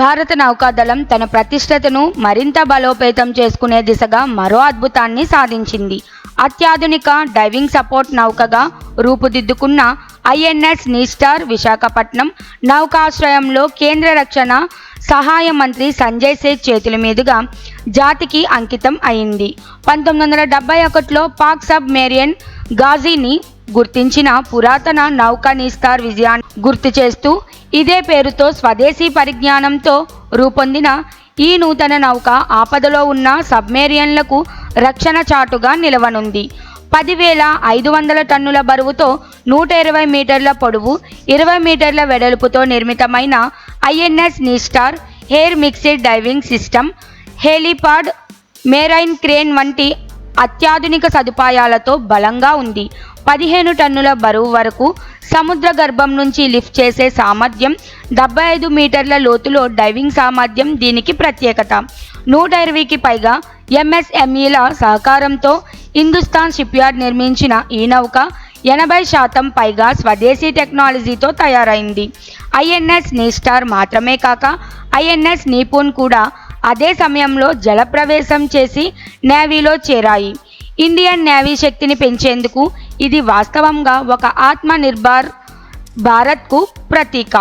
భారత నౌకాదళం తన ప్రతిష్టతను మరింత బలోపేతం చేసుకునే దిశగా మరో అద్భుతాన్ని సాధించింది. అత్యాధునిక డైవింగ్ సపోర్ట్ నౌకగా రూపుదిద్దుకున్న ఐఎన్ఎస్ నీస్టార్ విశాఖపట్నం నౌకాశ్రయంలో కేంద్ర రక్షణ సహాయ మంత్రి సంజయ్ సేత్ చేతుల మీదుగా జాతికి అంకితం అయింది. పంతొమ్మిది వందల డెబ్బై ఒకటిలో పాక్ సబ్ మేరియన్ గాజీని గుర్తించిన పురాతన నౌకానిస్తార్ విజయాన్ని గుర్తు చేస్తూ ఇదే పేరుతో స్వదేశీ పరిజ్ఞానంతో రూపొందిన ఈ నూతన నౌక ఆపదలో ఉన్న సబ్మేరియన్లకు రక్షణ చాటుగా నిలవనుంది. పదివేల ఐదు వందల టన్నుల బరువుతో నూట ఇరవై మీటర్ల పొడవు ఇరవై మీటర్ల వెడల్పుతో నిర్మితమైన INS Nistar air mixed diving system helipad marine crane వంటి అత్యాధునిక సదుపాయాలతో బలంగా ఉంది. పదిహేను టన్నుల బరువు వరకు సముద్ర గర్భం నుంచి లిఫ్ట్ చేసే సామర్థ్యం డెబ్బై ఐదు మీటర్ల లోతులో డైవింగ్ సామర్థ్యం దీనికి ప్రత్యేకత. నూట ఇరవైకి పైగా ఎంఎస్ఎంఈల సహకారంతో హిందుస్థాన్ షిప్యార్డ్ నిర్మించిన ఈ నౌక ఎనభై శాతం పైగా స్వదేశీ టెక్నాలజీతో తయారైంది. ఐఎన్ఎస్ నీస్టార్ మాత్రమే కాక ఐఎన్ఎస్ నీపూన్ కూడా అదే సమయంలో జలప్రవేశం చేసి నేవీలో చేరాయి. ఇండియన్ నేవీ శక్తిని పెంచేందుకు ఇది వాస్తవంగా ఒక ఆత్మనిర్భర్ భారత్కు ప్రతీక.